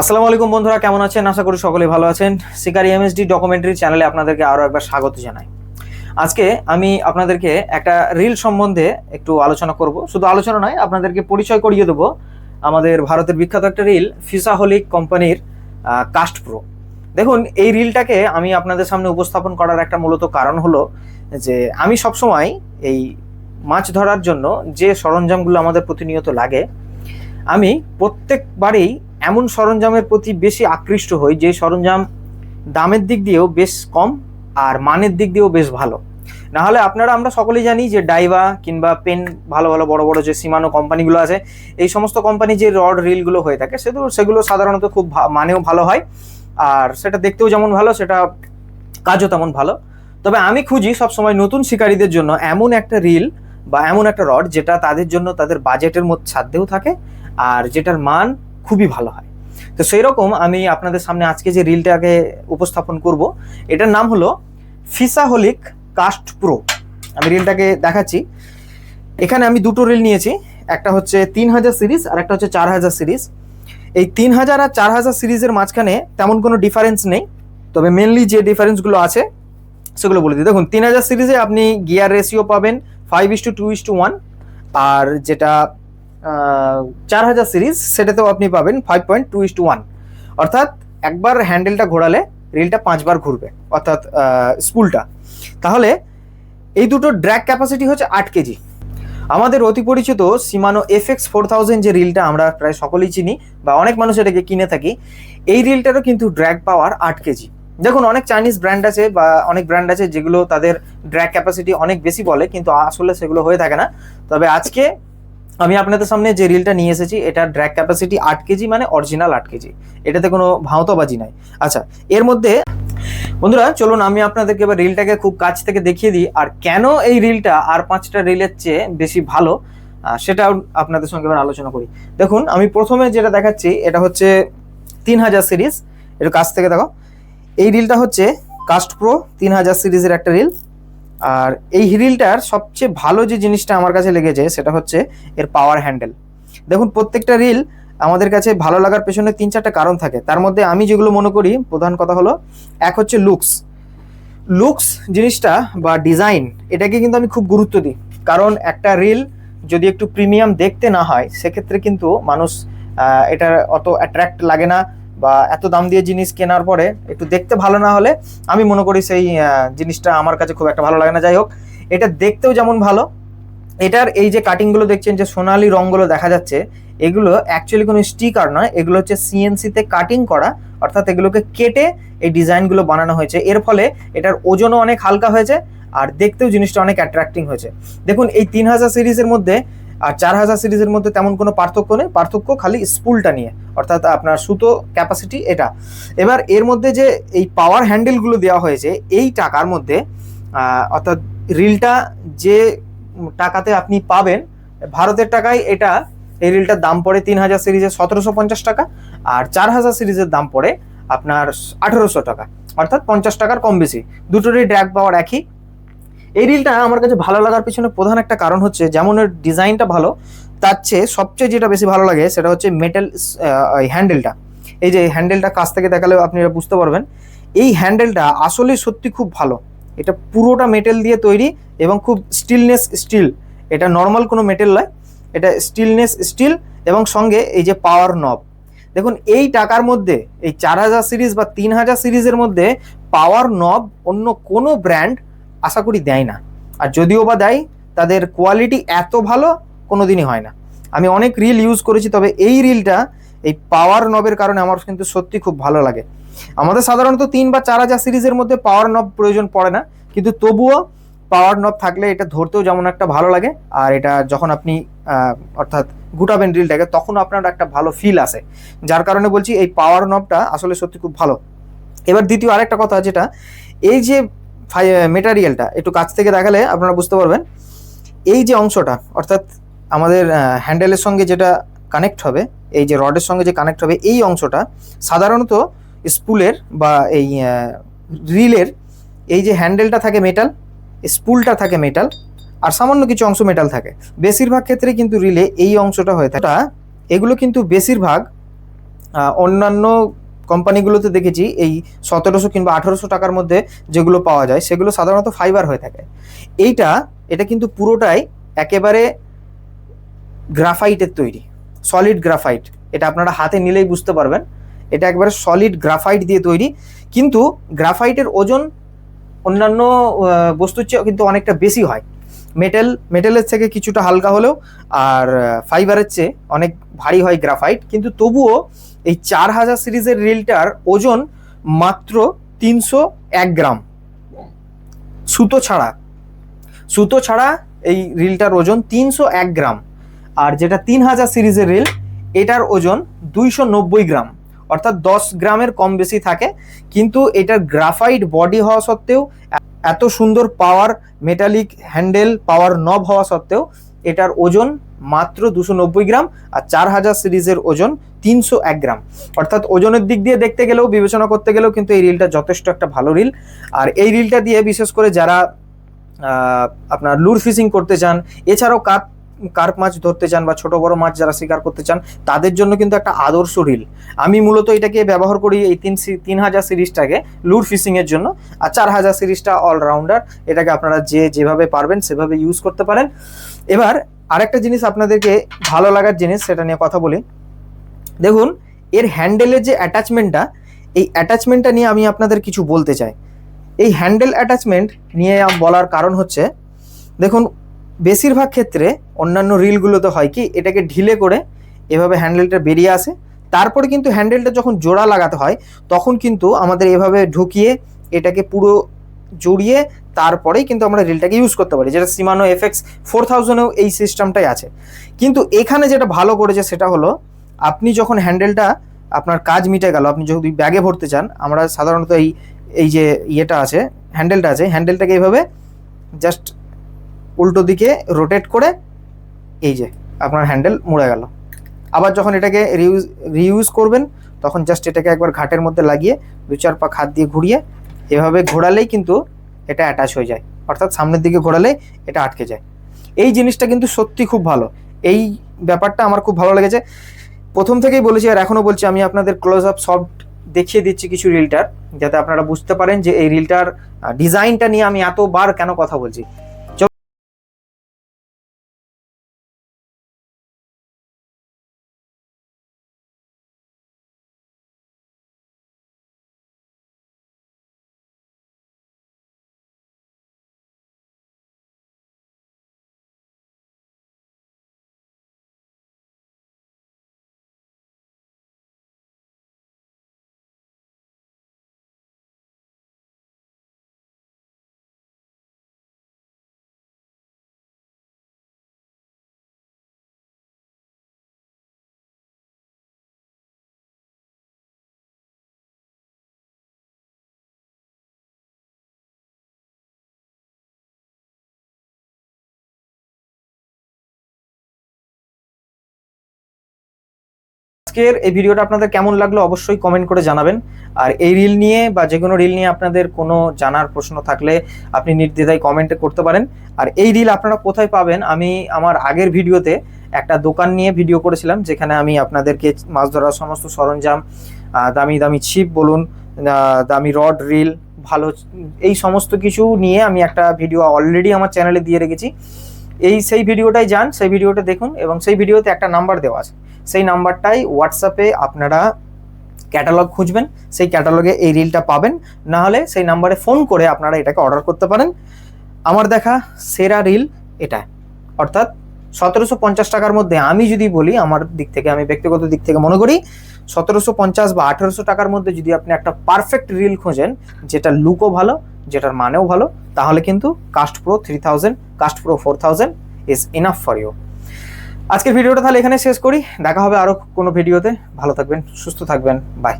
আসসালামু আলাইকুম বন্ধুরা, কেমন আছেন? আশা করি সকলে ভালো আছেন। শিকারি এমএসডি ডকুমেন্টারি চ্যানেলে আপনাদেরকে আরও একবার স্বাগত জানাই। আজকে আমি আপনাদেরকে একটা রিল সম্বন্ধে একটু আলোচনা করব। শুধু আলোচনা নয়, আপনাদেরকে পরিচয় করিয়ে দেবো আমাদের ভারতের বিখ্যাত একটা রিল ফিসাহলিক কোম্পানির কাস্ট প্রো দেখুন, এই রিলটাকে আমি আপনাদের সামনে উপস্থাপন করার একটা মূলত কারণ হলো যে, আমি সবসময় এই মাছ ধরার জন্য যে সরঞ্জামগুলো আমাদের প্রতিনিয়ত লাগে, আমি প্রত্যেকবারেই এমন সরঞ্জামের প্রতি বেশি আকৃষ্ট হই যে সরঞ্জাম দামের দিক দিয়েও বেশ কম আর মানের দিক দিয়েও বেশ ভালো। না হলে আপনারা, আমরা সকলেই জানি যে ডাইভা কিংবা পেন ভালো ভালো বড় বড় যে সীমানো কোম্পানিগুলো আছে, এই সমস্ত কোম্পানি যে রড রিলগুলো হয়ে থাকে সেগুলো সেগুলো সাধারণত খুব মানেও ভালো হয়। আর সেটা দেখতেও যেমন ভালো, সেটা কাজও তেমন ভালো। তবে আমি খুঁজি সবসময় নতুন শিকারীদের জন্য এমন একটা রিল বা এমন একটা রড যেটা তাদের জন্য তাদের বাজেটের মধ্যে সাধ্যেও থাকে আর যেটার মান খুবই ভালো হয়। তো সেই রকম আমি আপনাদের সামনে আজকে যে রিলটাকে উপস্থাপন করব, এটার নাম হলো ফিসাহলিক কাস্ট প্রো। আমি রিলটাকে দেখাচ্ছি। এখানে আমি দুটো রিল নিয়েছি, একটা হচ্ছে তিন হাজার সিরিজ আর একটা হচ্ছে চার হাজার সিরিজ। এই তিন হাজার আর চার হাজার সিরিজের মাঝখানে তেমন কোনো ডিফারেন্স নেই, তবে মেনলি যে ডিফারেন্সগুলো আছে, সেগুলো বলে দিই। দেখুন, তিন হাজার সিরিজে আপনি গিয়ার রেশিও পাবেন five is to two is to one আর যেটা চার হাজার সিরিজ, সেটাতেও আপনি পাবেন five point two is to one অর্থাৎ একবার হ্যান্ডেলটা ঘোরালে রিলটা পাঁচবার ঘুরবে, অর্থাৎ স্পুলটা। তাহলে এই দুটো ড্র্যাগ ক্যাপাসিটি হচ্ছে আট কেজি। আমাদের অতি পরিচিত সিমানো এফএক্স ফোর থাউজেন্ড যে রিলটা আমরা প্রায় সকলেই চিনি বা অনেক মানুষ এটাকে কিনে থাকি, এই রিলটারও কিন্তু ড্র্যাগ পাওয়ার আট কেজি। দেখুন, অনেক চাইনিজ ব্র্যান্ড আছে বা অনেক ব্র্যান্ড আছে যেগুলো তাদের ড্র্যাগ ক্যাপাসিটি অনেক বেশি বলে, কিন্তু আসলে সেগুলো হয়ে থাকে না। তবে আজকে আমি আপনাদের সামনে যে রিলটা নিয়ে এসেছি, এটা ড্র্যাগ ক্যাপাসিটি আট কেজি মানে অরিজিনাল আট কেজি। এটাতে কোনো ভাঁওতাবাজি নাই। আচ্ছা এর মধ্যে বন্ধুরা, চলুন আমি আপনাদেরকে এবার রিলটাকে খুব কাছ থেকে দেখিয়ে দিই, আর কেন এই রিলটা আর পাঁচটা রিলের চেয়ে বেশি ভালো সেটাও আপনাদের সঙ্গে এবার আলোচনা করি। দেখুন, আমি প্রথমে যেটা দেখাচ্ছি, এটা হচ্ছে তিন হাজার সিরিজ একটু কাছ থেকে দেখো। এই রিলটা হচ্ছে কাস্ট প্রো তিন হাজার সিরিজের একটা রিল আর এই রিলটার সবচেয়ে ভালো যে জিনিসটা আমার কাছে লেগেছে সেটা হচ্ছে এর পাওয়ার হ্যান্ডেল দেখুন, প্রত্যেকটা রিল আমাদের কাছে ভালো লাগার পেছনে তিন চারটা কারণ থাকে। তার মধ্যে আমি যেগুলো মনে করি, প্রধান কথা হলো, এক হচ্ছে লুকস লুকস জিনিসটা বা ডিজাইন এটাকে কিন্তু আমি খুব গুরুত্ব দিই। কারণ একটা রিল যদি একটু প্রিমিয়াম দেখতে না হয়, সেক্ষেত্রে কিন্তু মানুষ এটার অত অ্যাট্রাক্ট লাগে না। বা এত দাম দিয়ে জিনিস কেনার পরে একটু দেখতে ভালো না হলে আমি মনে করি সেই জিনিসটা আমার কাছে খুব একটা ভালো লাগে না। যাই হোক, এটা দেখতেও যেমন ভালো, এটার এই যে কাটিংগুলো দেখছেন যে সোনালি রঙগুলো দেখা যাচ্ছে, এগুলো অ্যাকচুয়ালি কোনো স্টিকার নয়, এগুলো হচ্ছে সিএনসিতে কাটিং করা, অর্থাৎ এগুলোকে কেটে এই ডিজাইনগুলো বানানো হয়েছে। এর ফলে এটার ওজনও অনেক হালকা হয়েছে, আর দেখতেও জিনিসটা অনেক অ্যাট্রাক্টিং হয়েছে। দেখুন, এই তিন হাজার সিরিজের মধ্যে আর চার হাজার সিরিজের মধ্যে তেমন কোনো পার্থক্য নেই, পার্থক্য খালি স্পুলটা নিয়ে, অর্থাৎ আপনার সুতো ক্যাপাসিটি এটা। এবার এর মধ্যে যে এই পাওয়ার হ্যান্ডেলগুলো দেওয়া হয়েছে, এই টাকার মধ্যে অর্থাৎ রিলটা যে টাকাতে আপনি পাবেন, ভারতের টাকায় এটা, এই রিলটার দাম পড়ে তিন হাজার সিরিজের সতেরোশো পঞ্চাশ টাকা, আর চার হাজার সিরিজের দাম পড়ে আপনার আঠেরোশো টাকা, অর্থাৎ পঞ্চাশ টাকার কম বেশি। দুটোরই ড্র্যাগ পাওয়ার একই এই রিলটা আমার কাছে ভালো লাগার পিছনে প্রধান একটা কারণ হচ্ছে, যেমন এর ডিজাইনটা ভালো, তার চেয়ে সবচেয়ে যেটা বেশি ভালো লাগে সেটা হচ্ছে মেটাল হ্যান্ডেলটা এই যে হ্যান্ডেলটা কাছ থেকে দেখালেও আপনি এটা বুঝতে পারবেন, এই হ্যান্ডেলটা আসলে সত্যি খুব ভালো। এটা পুরোটা মেটেল দিয়ে তৈরি এবং খুব স্টিলনেস স্টিল এটা নর্মাল কোনো মেটেল নয়, এটা স্টিলনেস স্টিল এবং সঙ্গে এই যে পাওয়ার নব দেখুন, এই টাকার মধ্যে, এই চার হাজার সিরিজ বা তিন হাজার সিরিজের মধ্যে পাওয়ার নব অন্য কোনো ব্র্যান্ড আশা করি দেয় না। আর যদিও বা দেয়, তাদের কোয়ালিটি এত ভালো কোনো দিনই হয় না। আমি অনেক রিল ইউজ করেছি, তবে এই রিলটা এই পাওয়ার নবের কারণে আমার কিন্তু সত্যি খুব ভালো লাগে। আমাদের সাধারণত তিন বা চার হাজার সিরিজের মধ্যে পাওয়ার নব প্রয়োজন পড়ে না। কিন্তু তবুও পাওয়ার নব থাকলে এটা ধরতেও যেমন একটা ভালো লাগে, আর এটা যখন আপনি অর্থাৎ গুটাবেন রিলটাকে তখন আপনার একটা ভালো ফিল আসে। যার কারণে বলছি, এই পাওয়ার নবটা আসলে সত্যি খুব ভালো। এবার দ্বিতীয় আরেকটা কথা, যেটা, এই যে মেটারিয়ালটা একটু কাছ থেকে দেখালে আপনারা বুঝতে পারবেন। এই যে অংশটা, অর্থাৎ আমাদের হ্যান্ডেলের সঙ্গে যেটা কানেক্ট হবে, এই যে রডের সঙ্গে যে কানেক্ট হবে, এই অংশটা সাধারণত স্পুলের বা এই রিলের এই যে হ্যান্ডেলটা থাকে মেটাল স্পুলটা থাকে মেটাল আর সামান্য কিছু অংশ মেটাল থাকে। বেশিরভাগ ক্ষেত্রে কিন্তু রিলে এই অংশটা হয়ে থাকে। এগুলো কিন্তু বেশিরভাগ অন্যান্য কোম্পানিগুলোতে দেখেছি এই সতেরোশো কিংবা আঠেরোশো টাকার মধ্যে যেগুলো পাওয়া যায়, সেগুলো সাধারণত ফাইবার হয়ে থাকে। এইটা, এটা কিন্তু পুরোটাই একেবারে গ্রাফাইটের তৈরি সলিড গ্রাফাইট এটা আপনারা হাতে নিলেই বুঝতে পারবেন। এটা একবারে সলিড গ্রাফাইট দিয়ে তৈরি। কিন্তু গ্রাফাইটের ওজন অন্যান্য বস্তুর চেয়ে কিন্তু অনেকটা বেশি হয়। মেটেল মেটেলের থেকে কিছুটা হালকা হলেও আর ফাইবারের চেয়ে অনেক ভারী হয় গ্রাফাইট কিন্তু তবুও এই চার হাজার সিরিজের রিলটার ওজন মাত্র তিনশো এক গ্রাম। সুতো ছাড়া। সুতো ছাড়া এই রিলটার ওজন তিনশো এক গ্রাম। আর যেটা তিন হাজার সিরিজের রিল এটার ওজন দুইশো নব্বই গ্রাম। অর্থাৎ দশ গ্রামের কম বেশি থাকে। কিন্তু এটার গ্রাফাইট বডি হওয়া সত্ত্বেও এত সুন্দর পাওয়ার মেটালিক হ্যান্ডেল পাওয়ার নব হওয়া সত্ত্বেও এটার ওজন মাত্র দুশো গ্রাম আর চার হাজার সিরিজের ওজন তিনশো এক গ্রাম। অর্থাৎ ওজনের দিক দিয়ে দেখতে গেলেও, বিবেচনা করতে গেলেও কিন্তু এই রিলটা যথেষ্ট একটা ভালো রিল আর এই রিলটা দিয়ে বিশেষ করে যারা আপনার লুর ফিশিং করতে চান, এছাড়াও কার্প কার্প মাছ ধরতে চান বা ছোট বড় মাছ যারা শিকার করতে চান, তাদের জন্য কিন্তু একটা আদর্শ রিল। আমি মূলত এটাকে ব্যবহার করি এই তিন তিন হাজার সিরিজটাকে লুর ফিশিং এর জন্য। আর চার হাজার সিরিজটা অলরাউন্ডার এটাকে আপনারা যে যেভাবে পারবেন সেভাবে ইউজ করতে পারেন। এবার আরেকটা জিনিস আপনাদেরকে ভালো লাগার জিনিস, সেটা নিয়ে কথা বলি। দেখুন, এর হ্যান্ডেলের যে অ্যাটাচমেন্টটা এই অ্যাটাচমেন্টটা নিয়ে আমি আপনাদের কিছু বলতে চাই। এই হ্যান্ডেল অ্যাটাচমেন্ট নিয়ে বলার কারণ হচ্ছে, দেখুন বেশিরভাগ ক্ষেত্রে অন্যান্য রিলগুলোতে হয় কি, এটাকে ঢিলে করে এভাবে হ্যান্ডেলটা বেরিয়ে আসে। তারপরে কিন্তু হ্যান্ডেলটা যখন জোড়া লাগাতে হয়, তখন কিন্তু আমাদের এভাবে ঢুকিয়ে এটাকে পুরো জড়িয়ে তারপরেই কিন্তু আমরা রিলটাকে ইউজ করতে পারি, যেটা সিমানো এফএক্স ফোর থাউজেন্ডেও এই সিস্টেমটাই আছে। কিন্তু এখানে যেটা ভালো করেছে সেটা হলো, আপনি যখন হ্যান্ডেলটা আপনার কাজ মিটে গেল, আপনি যদি ব্যাগে ভরতে চান, আমরা সাধারণত এই এই যে ইয়েটা আছে, হ্যান্ডেলটা আছে, হ্যান্ডেলটাকে এইভাবে জাস্ট উল্টো দিকে রোটেট করে এই যে আপনার হ্যান্ডেল মুড়ে গেল। আবার যখন এটাকে রিউজ রিউজ করবেন, তখন জাস্ট এটাকে একবার ঘাটের মধ্যে লাগিয়ে দু চার পা হাত দিয়ে ঘুরিয়ে এভাবে ঘোরালেই কিন্তু এটা অ্যাটাচ হয়ে যায়। অর্থাৎ সামনের দিকে ঘোরালেই এটা আটকে যায়। এই জিনিসটা কিন্তু সত্যি খুব ভালো। এই ব্যাপারটা আমার খুব ভালো লেগেছে। প্রথম থেকেই বলেছি আর এখনও বলছি, আমি আপনাদের ক্লোজ আপ সফট দেখিয়ে দিচ্ছি কিছু রিলটার যাতে আপনারা বুঝতে পারেন যে এই রিলটার ডিজাইনটা নিয়ে আমি এতবার কেন কথা বলছি। আজকের এই ভিডিওটা আপনাদের কেমন লাগল অবশ্যই কমেন্ট করে জানাবেন। আর এই রিল নিয়ে বা যে কোনো রিল নিয়ে আপনাদের কোনো জানার প্রশ্ন থাকলে আপনি নির্দ্বিধায় কমেন্টে করতে পারেন। আর এই রিল আপনারা কোথায় পাবেন? আমি আমার আগের ভিডিওতে একটা দোকান নিয়ে ভিডিও করেছিলাম, যেখানে আমি আপনাদেরকে মাছ ধরার সমস্ত সরঞ্জাম দামি দামি ছিপ বলুন দামি রড রিল ভালো, এই সমস্ত কিছু নিয়ে আমি একটা ভিডিও অলরেডি আমার চ্যানেলে দিয়ে রেখেছি। এই সেই ভিডিওটাই যান, সেই ভিডিওটা দেখুন এবং সেই ভিডিওতে একটা নাম্বার দেওয়া আছে। সেই নাম্বারটাই হোয়াটসঅ্যাপে আপনারা ক্যাটালগ খুঁজবেন, সেই ক্যাটালগে এই রিলটা পাবেন। না হলে সেই নাম্বারে ফোন করে আপনারা এটাকে অর্ডার করতে পারেন। আমার দেখা সেরা রিল এটা। অর্থাৎ সতেরোশো পঞ্চাশ টাকার মধ্যে আমি যদি বলি, আমার দিক থেকে, আমি ব্যক্তিগত দিক থেকে মনে করি, সতেরোশো পঞ্চাশ বা আঠেরোশো টাকার মধ্যে যদি আপনি একটা পারফেক্ট রিল খোঁজেন যেটা লুকও ভালো, যেটার মানেও ভালো, তাহলে কিন্তু Cast Pro three thousand Cast Pro four thousand is enough for you আজকের ভিডিওটা তাহলে এখানে শেষ করি। দেখা হবে আরও কোনো ভিডিওতে। ভালো থাকবেন, সুস্থ থাকবেন। বাই